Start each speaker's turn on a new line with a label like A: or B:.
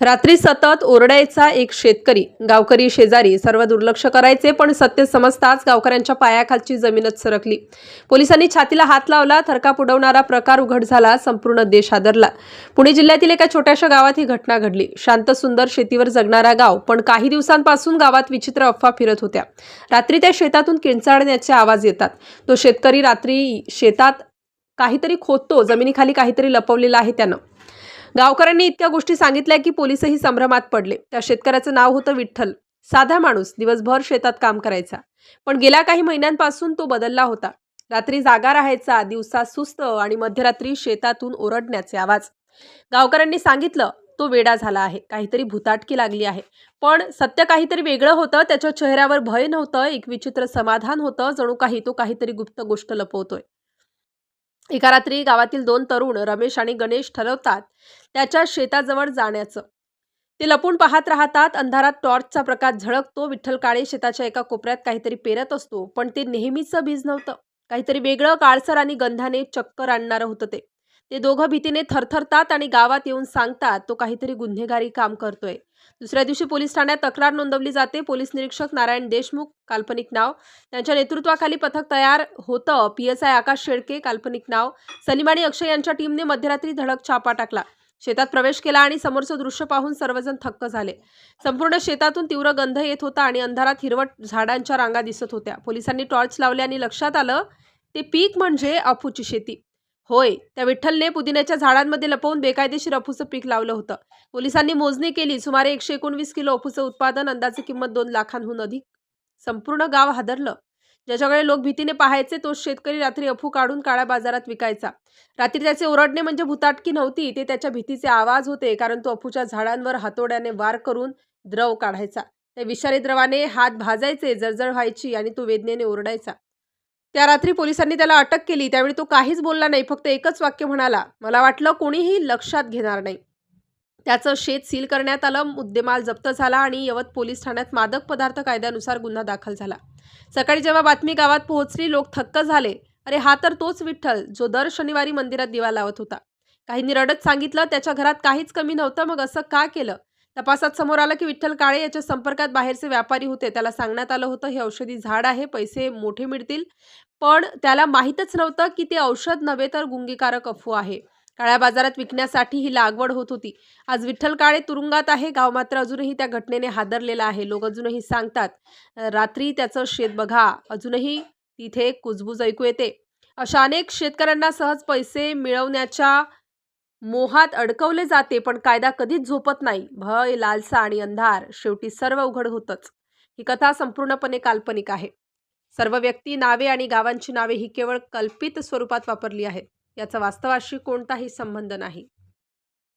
A: रात्री सतत ओरडायचा एक शेतकरी. गावकरी शेजारी सर्व दुर्लक्ष करायचे पण सत्य समजताच गावकऱ्यांच्या पायाखालची जमीनच सरकली. पोलिसांनी छातीला हात लावला थरका उडवणारा प्रकार उघड झाला संपूर्ण देश आदरला पुणे जिल्ह्यातील एका छोट्याशा गावात ही घटना घडली. शांत सुंदर शेतीवर जगणारा गाव पण काही दिवसांपासून गावात विचित्र अफवा फिरत होत्या. रात्री त्या शेतातून किंचाळण्याचे आवाज येतात. तो शेतकरी रात्री शेतात काहीतरी खोदतो जमिनीखाली काहीतरी लपवलेलं आहे त्यानं. गावकऱ्यांनी इतक्या गोष्टी सांगितल्या की पोलीसही संभ्रमात पडले. त्या शेतकऱ्याचं नाव होतं विठ्ठल. साधा माणूस दिवसभर शेतात काम करायचा. पण गेल्या काही महिन्यांपासून तो बदलला होता. रात्री जागा राहायचा दिवसा सुस्त आणि मध्यरात्री शेतातून ओरडण्याचे आवाज. गावकऱ्यांनी सांगितलं तो वेडा झाला आहे काहीतरी भुताटकी लागली आहे. पण सत्य काहीतरी वेगळं होतं त्याच्या चेहऱ्यावर भय नव्हतं एक विचित्र समाधान होतं जणू काही तो काहीतरी गुप्त गोष्ट लपवतोय. एका रात्री गावातील दोन तरुण रमेश आणि गणेश ठरवतात त्याच्या शेताजवळ जाण्याचं. ते लपून पाहत राहतात अंधारात टॉर्चचा प्रकाश झळकतो विठ्ठल काळे शेताच्या एका कोपऱ्यात काहीतरी पेरत असतो पण ते नेहमीचं बीज नव्हतं. काहीतरी वेगळं काळसर आणि गंधाने चक्कर आणणारं होतं ते. ते दोघं भीतीने थरथरतात आणि गावात येऊन सांगतात तो काहीतरी गुन्हेगारी काम करतोय. दुसऱ्या दिवशी पोलीस ठाण्यात तक्रार नोंदवली जाते. पोलीस निरीक्षक नारायण देशमुख काल्पनिक नाव. त्यांच्या नेतृत्वाखाली पथक तयार होतं. P S I Akash Shelke काल्पनिक नाव. सलीम आणि अक्षय यांच्या टीमने मध्यरात्री धडक छापा टाकला. शेतात प्रवेश केला आणि समोरचं दृश्य पाहून सर्वजण थक्क झाले. संपूर्ण शेतातून तीव्र गंध येत होता आणि अंधारात हिरवट झाडांच्या रांगा दिसत होत्या. पोलिसांनी टॉर्च लावले आणि लक्षात आलं ते पीक म्हणजे अफूची शेती. होय त्या विठ्ठलने पुदिन्याच्या झाडांमध्ये लपवून बेकायदेशीर अफूचं पीक लावलं होतं. पोलिसांनी मोजणी केली सुमारे एकशे एकोणवीस किलो अफूचं उत्पादन अंदाजे किंमत दोन लाखांहून अधिक संपूर्ण गाव हादरलं. ज्याच्याकडे लोक भीतीने पाहायचे तो शेतकरी रात्री अफू काढून काळ्या बाजारात विकायचा. रात्री त्याचे ओरडणे म्हणजे भुताटकी नव्हती ते त्याच्या भीतीचे आवाज होते कारण तो अफूच्या झाडांवर हातोड्याने वार करून द्रव काढायचा. त्या विषारी द्रवाने हात भाजायचे जळजळ व्हायची आणि तो वेदनेने ओरडायचा. त्या रात्री पोलिसांनी त्याला अटक केली त्यावेळी तो काहीच बोलला नाही फक्त एकच वाक्य म्हणाला मला वाटलं कोणीही लक्षात घेणार नाही. त्याचं शेत सील करण्यात आलं मुद्देमाल जप्त झाला आणि यवत पोलीस ठाण्यात मादक पदार्थ कायद्यानुसार गुन्हा दाखल झाला. सकाळी जेव्हा बातमी गावात पोहोचली लोक थक्क झाले. अरे हा तर तोच विठ्ठल जो दर शनिवारी मंदिरात दिवा लावत होता. काहींनी रडत सांगितलं त्याच्या घरात काहीच कमी नव्हतं मग असं का केलं? तपासात समोर आलं की विठ्ठल काळे याच्या संपर्कात बाहेरचे व्यापारी होते. त्याला सांगण्यात आलं होतं हे औषधी झाड आहे पैसे मोठे मिळतील. पण त्याला माहीतच नव्हतं की ते औषध नव्हे तर गुंगीकारक अफवा आहे. काळ्या बाजारात विकण्यासाठी ही लागवड होत होती. आज विठ्ठल काळे तुरुंगात आहे. गाव मात्र अजूनही त्या घटनेने हादरलेला आहे. लोक अजूनही सांगतात रात्री त्याचं शेत बघा. अजूनही तिथे कुजबूज ऐकू येते. अशा अनेक शेतकऱ्यांना सहज पैसे मिळवण्याच्या मोहात अडकवले जाते पण कायदा कधीच झोपत नाही. भय लालसा आणि अंधार शेवटी सर्व उघड होतच. ही कथा संपूर्णपणे काल्पनिक आहे. सर्व व्यक्ती नावे आणि गावांची नावे ही केवळ कल्पित स्वरूपात वापरली आहेत. याचा वास्तवाशी कोणताही संबंध नाही.